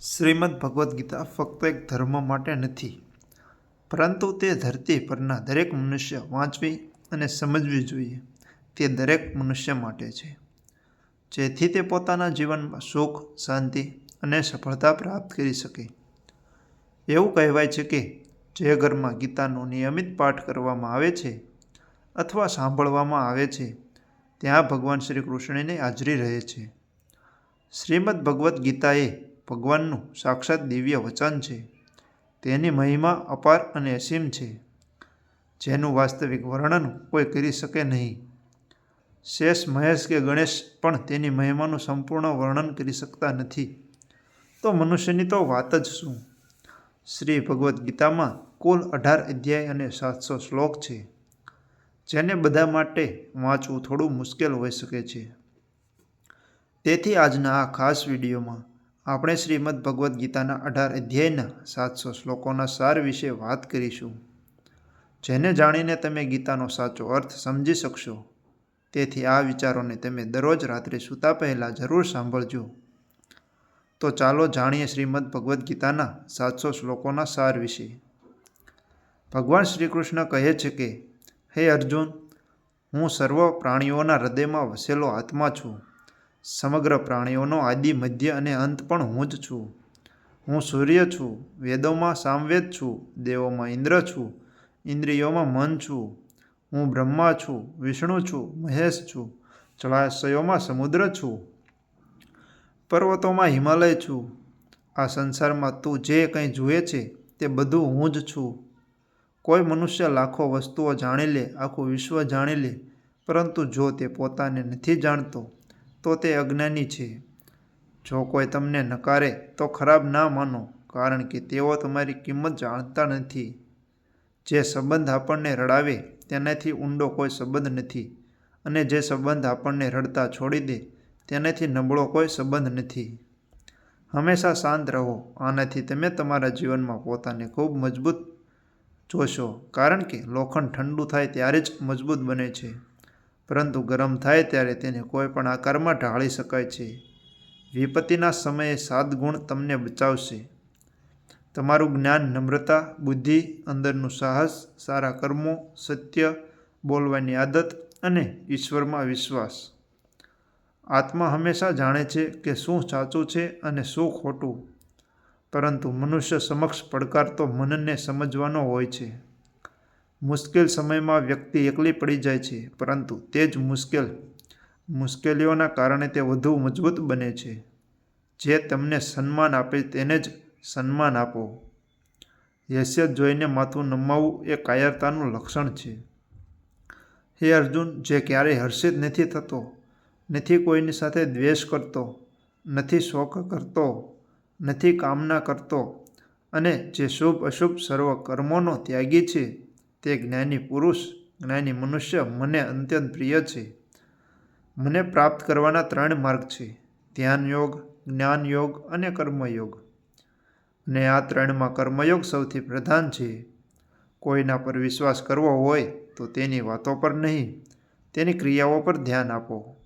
શ્રીમદ્ ભગવદ્ ગીતા ફક્ત એક ધર્મ માટે નથી, પરંતુ તે ધરતી પરના દરેક મનુષ્ય વાંચવી અને સમજવી જોઈએ. તે દરેક મનુષ્ય માટે છે. જેથી તે પોતાના જીવનમાં સુખ, શાંતિ અને સફળતા પ્રાપ્ત કરી શકે. એવું કહેવાય છે કે જે ઘરમાં ગીતાનો નિયમિત પાઠ કરવામાં આવે છે અથવા સાંભળવામાં આવે છે, ત્યાં ભગવાન શ્રી કૃષ્ણની હાજરી રહે છે. શ્રીમદ્ ભગવદ્ ગીતા એ ભગવાનનું સાક્ષાત દિવ્ય વચન છે. તેની મહિમા અપાર અને અસીમ છે. જેનું વાસ્તવિક વર્ણન કોઈ કરી શકે નહીં. શેષ મહેશ કે ગણેશ પણ તેની મહિમાનું સંપૂર્ણ વર્ણન કરી શકતા નથી. તો મનુષ્યની તો વાત જ શું? શ્રી ભગવદ્ ગીતામાં કુલ અઢાર અધ્યાય અને સાતસો શ્લોક છે. જેને બધા માટે વાંચવું થોડું મુશ્કેલ હોઈ શકે છે. તેથી આજના આ ખાસ વિડીયોમાં આપણે શ્રીમદ્ ભગવદ્ ગીતાના અઢાર અધ્યાયના સાતસો શ્લોકોના સાર વિશે વાત કરીશું. જેને જાણીને તમે ગીતાનો સાચો અર્થ સમજી શકશો. તેથી આ વિચારોને તમે દરરોજ રાત્રે સૂતા પહેલાં જરૂર સાંભળજો. તો ચાલો જાણીએ શ્રીમદ્ ભગવદ્ ગીતાના સાતસો શ્લોકોના સાર વિશે. ભગવાન શ્રી કૃષ્ણ કહે છે કે, હે અર્જુન, હું સર્વ પ્રાણીઓના હૃદયમાં વસેલો આત્મા છું. સમગ્ર પ્રાણીઓનો આદિ, મધ્ય અને અંત પણ હું જ છું. હું સૂર્ય છું, વેદોમાં સામવેદ છું, દેવોમાં ઇન્દ્ર છું, ઇન્દ્રિયોમાં મન છું. હું બ્રહ્મા છું, વિષ્ણુ છું, મહેશ છું, જળાશયોમાં સમુદ્ર છું. પર્વતોમાં હિમાલય છું. આ સંસારમાં તું જે કંઈ જુએ છે તે બધું હું જ છું. કોઈ મનુષ્ય લાખો વસ્તુઓ જાણી લે, આખું વિશ્વ જાણી લે, પરંતુ જો તે પોતાને નથી જાણતો તો તે અજ્ઞાની છે. જો કોઈ તમને નકારે, તો ખરાબ ના માનો, કારણ કે તેઓ તમારી કિંમત જાણતા નથી. જે સંબંધ આપણને રડાવે, તેનાથી ઊંડો કોઈ સંબંધ નથી. અને જે સંબંધ આપણને રડતા છોડી દે, તેનાથી નબળો કોઈ સંબંધ નથી. હંમેશા શાંત રહો, આનાથી તમે તમારા જીવનમાં પોતાને ખૂબ મજબૂત જોશો, કારણ કે લોખંડ ઠંડુ થાય ત્યારે જ મજબૂત બને છે. પરંતુ ગરમ થાય ત્યારે તેને કોઈ પણ આકારમાં ઢાળી શકાય છે. વિપત્તિના સમયે સાત ગુણ તમને બચાવશે. તમારું જ્ઞાન, નમ્રતા, બુદ્ધિ, અંદરનું સાહસ, સારા કર્મો, સત્ય, બોલવાની આદત અને ઈશ્વરમાં વિશ્વાસ. આત્મા હંમેશા જાણે છે કે શું સાચું છે અને શું ખોટું. પરંતુ મનુષ્ય સમક્ષ પડકાર તો મનને સમજવાનો હોય છે. મુશ્કેલ સમયમાં વ્યક્તિ એકલી પડી જાય છે, પરંતુ તે જ મુશ્કેલ, મુશ્કેલીઓના કારણે તે વધુ મજબૂત બને છે. જે તમને સન્માન આપે તેને જ સન્માન આપો. હેસિયત જોઈને માથું નમાવવું એ કાયરતાનું લક્ષણ છે. હે અર્જુન, જે ક્યારેય હર્ષિત નથી થતો, નથી કોઈની સાથે દ્વેષ કરતો, નથી શોખ કરતો, નથી કામના કરતો અને જે શુભ અશુભ સર્વ કર્મોનો ત્યાગી છે તે જ્ઞાની પુરુષ, જ્ઞાની મનુષ્ય મને અત્યંત પ્રિય છે. મને પ્રાપ્ત કરવાના ત્રણ માર્ગ છે. ધ્યાન યોગ જ્ઞાન યોગ અને કર્મયોગ. અને આ ત્રણમાં કર્મયોગ સૌથી પ્રધાન છે. કોઈના પર વિશ્વાસ કરવો હોય તો તેની વાતો પર નહીં. તેની ક્રિયાઓ પર ધ્યાન આપો.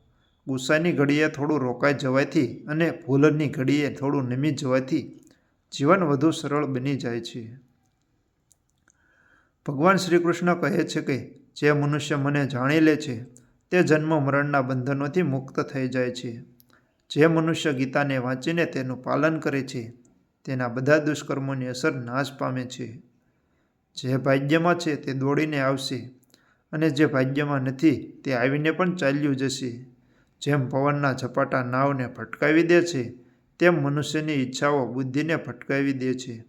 ગુસ્સાની ઘડીએ થોડું રોકાઈ જવાથી અને ભૂલની ઘડીએ થોડું નમી જવાથી જીવન વધુ સરળ બની જાય છે. ભગવાન શ્રી કૃષ્ણ કહે છે કે, જે મનુષ્ય મને જાણી લે છે, તે જન્મ મરણના બંધનોથી મુક્ત થઈ જાય છે. જે મનુષ્ય ગીતાને વાંચીને તેનું પાલન કરે છે, તેના બધા દુષ્કર્મોની અસર નાશ પામે છે. જે ભાગ્યમાં છે, તે દોડીને આવશે અને જે ભાગ્યમાં નથી, તે આવીને પણ ચાલ્યું જશે. જેમ પવનના ઝપાટા નાવને ભટકાવી દે છે, તેમ મનુષ્યની ઈચ્છાઓ બુદ્ધિને ભટકાવી દે છે.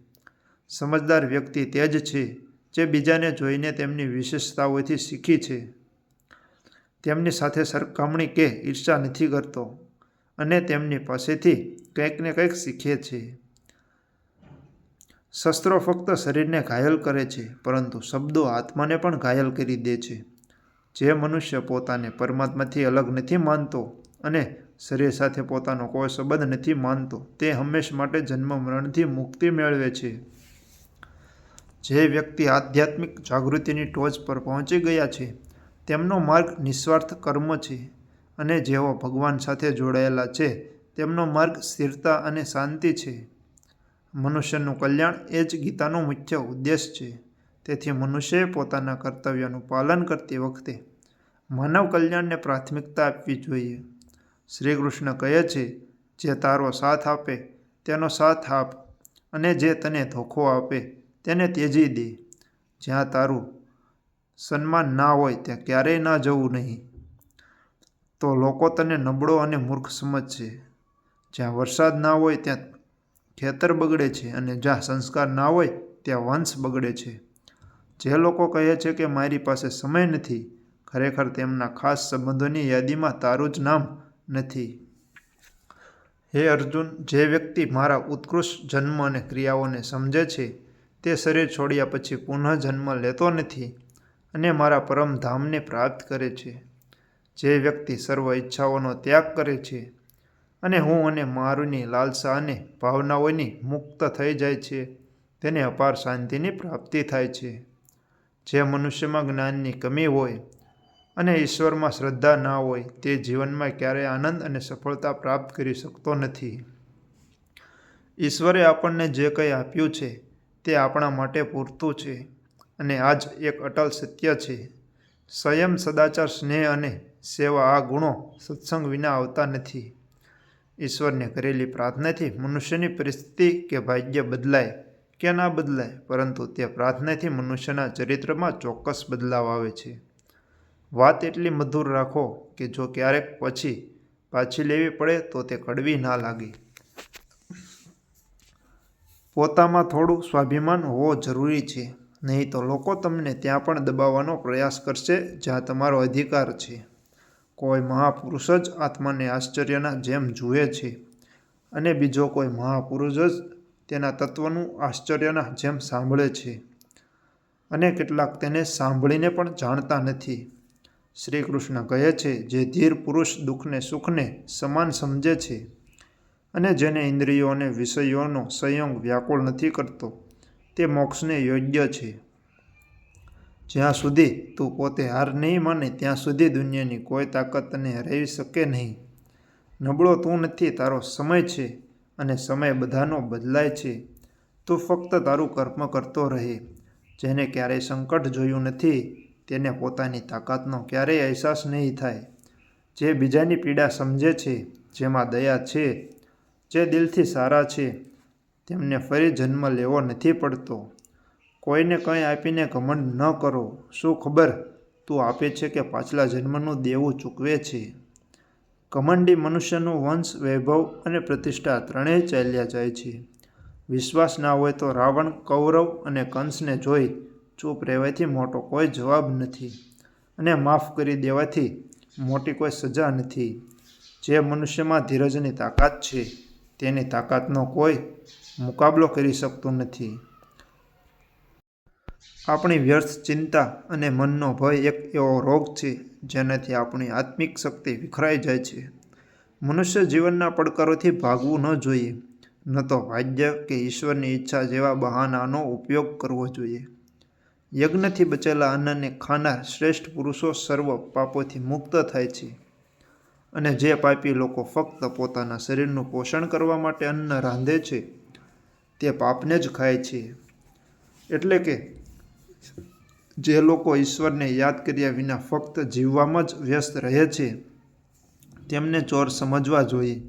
સમજદાર વ્યક્તિ તે જ છે જે બીજાને જોઈને તેમની વિશેષતાઓથી શીખી છે. તેમની સાથે સરખામણી કે ઈર્ષા નથી કરતો અને તેમની પાસેથી કંઈક ને કંઈક શીખે છે. શસ્ત્રો ફક્ત શરીરને ઘાયલ કરે છે, પરંતુ શબ્દો આત્માને પણ ઘાયલ કરી દે છે. જે મનુષ્ય પોતાને પરમાત્માથી અલગ નથી માનતો અને શરીર સાથે પોતાનો કોઈ સંબંધ નથી માનતો, તે હંમેશ માટે જન્મ મરણથી મુક્તિ મેળવે છે. જે વ્યક્તિ આધ્યાત્મિક જાગૃતિની ટોચ પર પહોંચી ગયા છે, તેમનો માર્ગ નિસ્વાર્થ કર્મ છે અને જેઓ ભગવાન સાથે જોડાયેલા છે, તેમનો માર્ગ સ્થિરતા અને શાંતિ છે. મનુષ્યનું કલ્યાણ એ જ ગીતાનો મુખ્ય ઉદ્દેશ છે. તેથી મનુષ્યએ પોતાના કર્તવ્યનું પાલન કરતી વખતે માનવ કલ્યાણને પ્રાથમિકતા આપવી જોઈએ. શ્રી કૃષ્ણ કહે છે, જે તારો સાથ આપે, તેનો સાથ આપ અને જે તને ધોખો આપે તેને ત્યજી દે. જ્યાં તારું સન્માન ના હોય ત્યાં ક્યારેય ના જવું નહીં. તો લોકો તને નબળો અને મૂર્ખ સમજશે. જ્યાં વરસાદ ના હોય ત્યાં ખેતર બગડે છે અને જ્યાં સંસ્કાર ના હોય ત્યાં વંશ બગડે છે. જે લોકો કહે છે કે મારી પાસે સમય નથી, ખરેખર તેમના ખાસ સંબંધોની યાદીમાં તારું જ નામ નથી. હે અર્જુન, જે વ્યક્તિ મારા ઉત્કૃષ્ટ જન્મ અને ક્રિયાઓને સમજે છે તે શરીર છોડ્યા પછી પુનઃ જન્મ લેતો નથી અને મારા પરમધામને પ્રાપ્ત કરે છે. જે વ્યક્તિ સર્વ ઈચ્છાઓનો ત્યાગ કરે છે અને હું અને મારુની લાલસા અને ભાવનાઓની મુક્ત થઈ જાય છે, તેને અપાર શાંતિની પ્રાપ્તિ થાય છે. જે મનુષ્યમાં જ્ઞાનની કમી હોય અને ઈશ્વરમાં શ્રદ્ધા ના હોય, તે જીવનમાં ક્યારેય આનંદ અને સફળતા પ્રાપ્ત કરી શકતો નથી. ઈશ્વરે આપણને જે કંઈ આપ્યું છે તે આપણા માટે પૂરતું છે અને આ જ એક અટલ સત્ય છે. સંયમ સદાચાર, સ્નેહ અને સેવા આ ગુણો સત્સંગ વિના આવતા નથી. ઈશ્વરને કરેલી પ્રાર્થનાથી મનુષ્યની પરિસ્થિતિ કે ભાગ્ય બદલાય કે ના બદલાય, પરંતુ તે પ્રાર્થનાથી મનુષ્યના ચરિત્રમાં ચોક્કસ બદલાવ આવે છે. વાત એટલી મધુર રાખો કે જો ક્યારેક પછી પાછી લેવી પડે તો તે કડવી ના લાગે. પોતામાં થોડું સ્વાભિમાન હોવો જરૂરી છે. નહીં તો લોકો તમને ત્યાં પણ દબાવવાનો પ્રયાસ કરશે, જ્યાં તમારો અધિકાર છે. કોઈ મહાપુરુષ જ આત્માને આશ્ચર્યના જેમ જુએ છે અને બીજો કોઈ મહાપુરુષ જ તેના તત્વનું આશ્ચર્યના જેમ સાંભળે છે. અને કેટલાક તેને સાંભળીને પણ જાણતા નથી. શ્રી કૃષ્ણ કહે છે, જે ધીર પુરુષ દુઃખને સુખને સમાન સમજે છે અને જેને ઇન્દ્રિયો અને વિષયોનો સંયોગ વ્યાકુળ નથી કરતો, તે મોક્ષને યોગ્ય છે. જ્યાં સુધી તું પોતે હાર નહીં માને, ત્યાં સુધી દુનિયાની કોઈ તાકાત તને હરાવી શકે નહીં. નબળો તું નથી, તારો સમય છે અને સમય બધાનો બદલાય છે. તું ફક્ત તારું કર્મ કરતો રહે. જેને ક્યારેય સંકટ જોયું નથી, તેને પોતાની તાકાતનો ક્યારેય અહેસાસ નહીં થાય. જે બીજાની પીડા સમજે છે, જેમાં દયા છે જે દિલથી સારા છે, તેમને ફરી જન્મ લેવો નથી પડતો. કોઈને કંઈ આપીને ઘમંડ ન કરો. શું ખબર? તું આપે છે કે પાછલા જન્મનું દેવું ચૂકવે છે. ઘમંડી મનુષ્યનું વંશ, વૈભવ અને પ્રતિષ્ઠા ત્રણેય ચાલ્યા જાય છે. વિશ્વાસ ના હોય તો રાવણ, કૌરવ અને કંસને જોઈ ચૂપ રહેવાથી મોટો કોઈ જવાબ નથી અને માફ કરી દેવાથી મોટી કોઈ સજા નથી. જે મનુષ્યમાં ધીરજની તાકાત છે. તેની તાકાતનો કોઈ મુકાબલો કરી શકતું નથી. આપણી વ્યર્થ ચિંતા અને મનનો ભય એક એવો રોગ છે, જેનાથી આપણી આત્મિક શક્તિ વિખરાઈ જાય છે. મનુષ્ય જીવનના પડકારોથી ભાગવું ન જોઈએ, ન તો ભાગ્ય કે ઈશ્વરની ઈચ્છા જેવા બહાનાનો ઉપયોગ કરવો જોઈએ. યજ્ઞથી બચેલા અન્નને ખાનાર શ્રેષ્ઠ પુરુષો સર્વ પાપોથી મુક્ત થાય છે. અને જે પાપી લોકો ફક્ત પોતાના શરીરનું પોષણ કરવા માટે અન્ન રાંધે છે, તે પાપને જ ખાય છે. એટલે કે જે લોકો ઈશ્વરને યાદ કર્યા વિના ફક્ત જીવવામાં જ વ્યસ્ત રહે છે, તેમને ચોર સમજવા જોઈએ.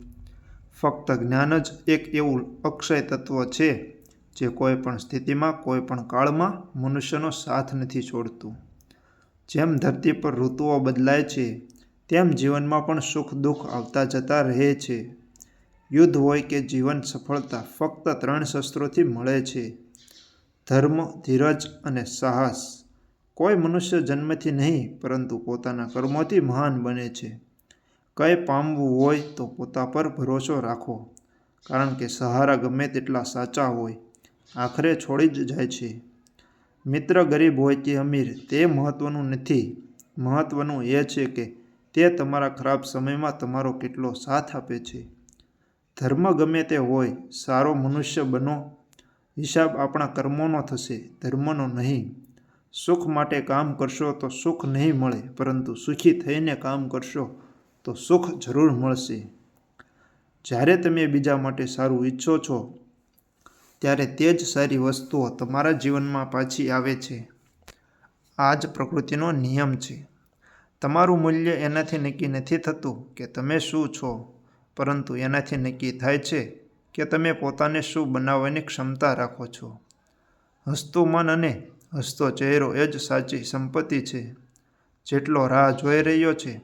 ફક્ત જ્ઞાન જ એક એવું અક્ષય તત્વ છે, જે કોઈ પણ સ્થિતિમાં, કોઈ પણ કાળમાં મનુષ્યનો સાથ નથી છોડતું. જેમ ધરતી પર ઋતુઓ બદલાય છે તેમ જીવનમાં પણ સુખ દુઃખ આવતા જતા રહે છે. યુદ્ધ હોય કે જીવન સફળતા ફક્ત ત્રણ શસ્ત્રોથી મળે છે. ધર્મ, ધીરજ અને સાહસ. કોઈ મનુષ્ય જન્મથી નહીં, પરંતુ પોતાના કર્મોથી મહાન બને છે. કંઈ પામવું હોય તો પોતા પર ભરોસો રાખો, કારણ કે સહારા ગમે તેટલા સાચા હોય, આખરે છોડી જ જાય છે. મિત્ર ગરીબ હોય કે અમીર, તે મહત્ત્વનું નથી. મહત્ત્વનું એ છે કે તે તમારા ખરાબ સમયમાં તમારો કેટલો સાથ આપે છે. ધર્મ ગમે તે હોય, સારો મનુષ્ય બનો. હિસાબ આપણા કર્મોનો થશે, ધર્મનો નહીં. સુખ માટે કામ કરશો તો સુખ નહીં મળે, પરંતુ સુખી થઈને કામ કરશો તો સુખ જરૂર મળશે. જ્યારે તમે બીજા માટે સારું ઈચ્છો છો, ત્યારે તે જ સારી વસ્તુઓ તમારા જીવનમાં પાછી આવે છે. આ જ પ્રકૃતિનો નિયમ છે. તમારું મૂલ્ય એનાથી નક્કી નથી થતું કે તમે શું છો, પરંતુ એનાથી નક્કી થાય છે કે તમે પોતાને શું બનાવવાની ક્ષમતા રાખો છો. હસતું મન અને હસતો ચહેરો એ જ સાચી સંપત્તિ છે. જેટલો રાહ જોઈ રહ્યો છે,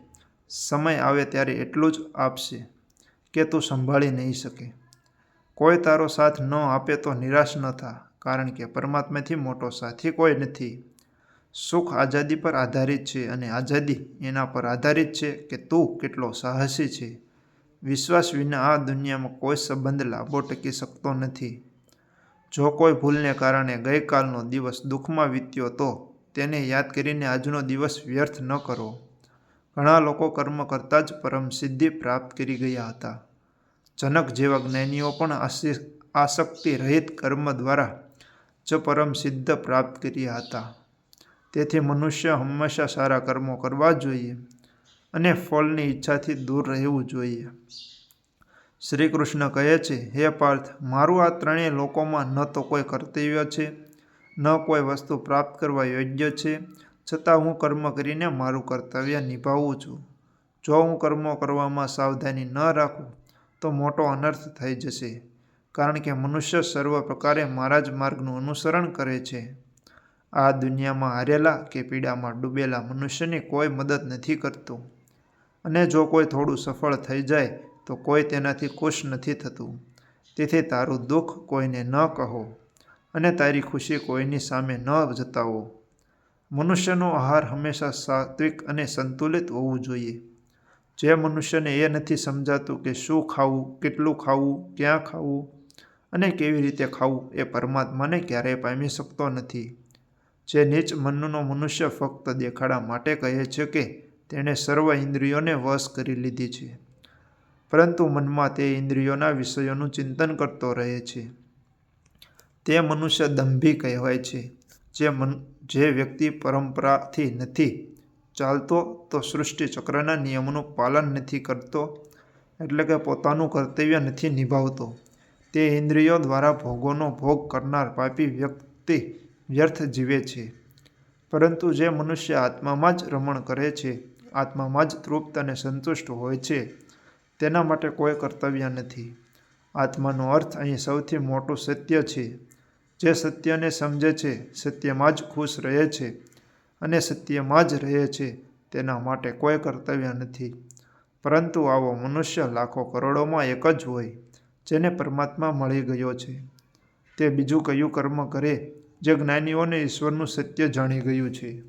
સમય આવે ત્યારે એટલું જ આપશે કે તું સંભાળી નહીં શકે. કોઈ તારો સાથ ન આપે તો નિરાશ ન થા, કારણ કે પરમાત્માથી મોટો સાથી કોઈ નથી. સુખ આઝાદી પર આધારિત છે અને આઝાદી એના પર આધારિત છે કે તું કેટલો સાહસી છે. વિશ્વાસ વિના આ દુનિયામાં કોઈ સંબંધ લાંબો ટકી શકતો નથી. જો કોઈ ભૂલને કારણે ગઈકાલનો દિવસ દુઃખમાં વીત્યો તો તેને યાદ કરીને આજનો દિવસ વ્યર્થ ન કરો. ઘણા લોકો કર્મ કરતાં જ પરમ સિદ્ધિ પ્રાપ્ત કરી ગયા હતા. જનક જેવા જ્ઞાનીઓ પણ આસક્તિ રહિત કર્મ દ્વારા જ પરમ સિદ્ધ પ્રાપ્ત કર્યા હતા. તેથી મનુષ્ય હંમેશા સારા કર્મો કરવા જોઈએ અને ફળની ઈચ્છાથી દૂર રહેવું જોઈએ. શ્રી કૃષ્ણ કહે છે, હે પાર્થ, મારું આ ત્રણેય લોકોમાં ન તો કોઈ કર્તવ્ય છે, ન કોઈ વસ્તુ પ્રાપ્ત કરવા યોગ્ય છે, છતાં હું કર્મ કરીને મારું કર્તવ્ય નિભાવું છું. જો હું કર્મો કરવામાં સાવધાની ન રાખું, તો મોટો અનર્થ થઈ જશે, કારણ કે મનુષ્ય સર્વ પ્રકારે મારા જ માર્ગનું અનુસરણ કરે છે. આ દુનિયામાં હારેલા કે પીડામાં ડૂબેલા મનુષ્યની કોઈ મદદ નથી કરતું. અને જો કોઈ થોડું સફળ થઈ જાય, તો કોઈ તેનાથી ખુશ નથી થતું. તેથી તારું દુઃખ કોઈને ન કહો અને તારી ખુશી કોઈની સામે ન જતાવો. મનુષ્યનો આહાર હંમેશા સાત્વિક અને સંતુલિત હોવું જોઈએ. જે મનુષ્યને એ નથી સમજાતું કે શું ખાવું, કેટલું ખાવું, ક્યાં ખાવું અને કેવી રીતે ખાવું એ પરમાત્માને ક્યારેય પામી શકતો નથી. જે નીચ મનનો મનુષ્ય ફક્ત દેખાડા માટે કહે છે કે તેણે સર્વ ઇન્દ્રિયોને વશ કરી લીધી છે. પરંતુ મનમાં તે ઇન્દ્રિયોના વિષયોનું ચિંતન કરતો રહે છે. તે મનુષ્ય દંભી કહેવાય છે. જે મન, જે વ્યક્તિ પરંપરાથી નથી ચાલતો તો સૃષ્ટિ ચક્રના નિયમોનું પાલન નથી કરતો, એટલે કે પોતાનું કર્તવ્ય નથી નિભાવતો. તે ઇન્દ્રિયો દ્વારા ભોગોનો ભોગ કરનાર પાપી વ્યક્તિ વ્યર્થ જીવે છે. પરંતુ જે મનુષ્ય આત્મામાં જ રમણ કરે છે, આત્મામાં જ તૃપ્ત અને સંતુષ્ટ હોય છે, તેના માટે કોઈ કર્તવ્ય નથી. આત્માનો અર્થ અહીં સૌથી મોટું સત્ય છે. જે સત્યને સમજે છે, સત્યમાં જ ખુશ રહે છે અને સત્યમાં જ રહે છે, તેના માટે કોઈ કર્તવ્ય નથી. પરંતુ આવો મનુષ્ય લાખો કરોડોમાં એક જ હોય, જેને પરમાત્મા મળી ગયો છે. તે બીજું કયું કર્મ કરે જે જ્ઞાનીઓને ઈશ્વરનું સત્ય જાણી ગયું છે.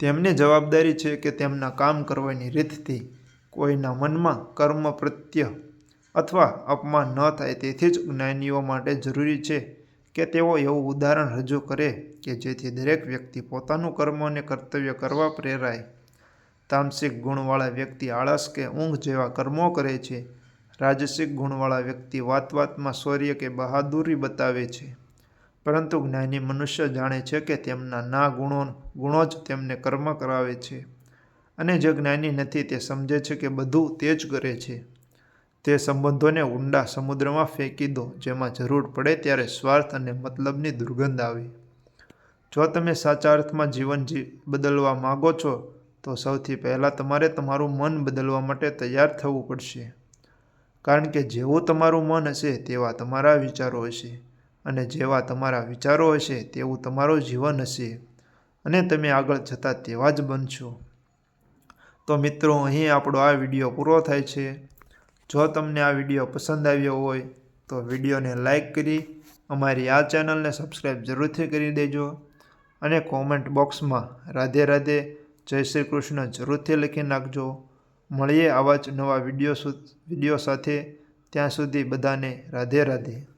તેમની જવાબદારી છે કે તેમના કામ કરવાની રીતથી કોઈના મનમાં કર્મ પ્રત્ય અથવા અપમાન ન થાય. તેથી જ જ્ઞાનીઓ માટે જરૂરી છે કે તેઓ એવું ઉદાહરણ રજૂ કરે કે જેથી દરેક વ્યક્તિ પોતાનું કર્મ અને કર્તવ્ય કરવા પ્રેરાય. તામસિક ગુણવાળા વ્યક્તિ આળસ કે ઊંઘ જેવા કર્મો કરે છે. રાજસિક ગુણવાળા વ્યક્તિ વાત વાતમાં શૌર્ય કે બહાદુરી બતાવે છે. પરંતુ જ્ઞાની મનુષ્ય જાણે છે કે તેમના ના ગુણો ગુણો જ તેમને કર્મ કરાવે છે. અને જે જ્ઞાની નથી તે સમજે છે કે બધું તે જ કરે છે. તે સંબંધોને ઊંડા સમુદ્રમાં ફેંકી દો, જેમાં જરૂર પડે ત્યારે સ્વાર્થ અને મતલબની દુર્ગંધ આવે. જો તમે સાચા અર્થમાં જીવન જી, બદલવા માગો છો, તો સૌથી પહેલાં તમારે તમારું મન બદલવા માટે તૈયાર થવું પડશે. કારણ કે જેવું તમારું મન હશે તેવા તમારા વિચારો હશે. અને જેવા તમારા વિચારો હશે તેવું તમારું જીવન હશે અને તમે આગળ જતાં તેવા જ બનશો. તો મિત્રો, અહીં આપણો આ વીડિયો પૂરો થાય છે. જો તમને આ વીડિયો પસંદ આવ્યો હોય, તો વિડીયોને લાઈક કરી, અમારી આ ચેનલને સબસ્ક્રાઈબ જરૂરથી કરી દેજો અને કોમેન્ટ બોક્સમાં રાધે રાધે, જય શ્રી કૃષ્ણ જરૂરથી લખી નાખજો. મળીએ આવા જ નવા વીડિયો વીડિયો સાથે. ત્યાં સુધી બધાને રાધે રાધે.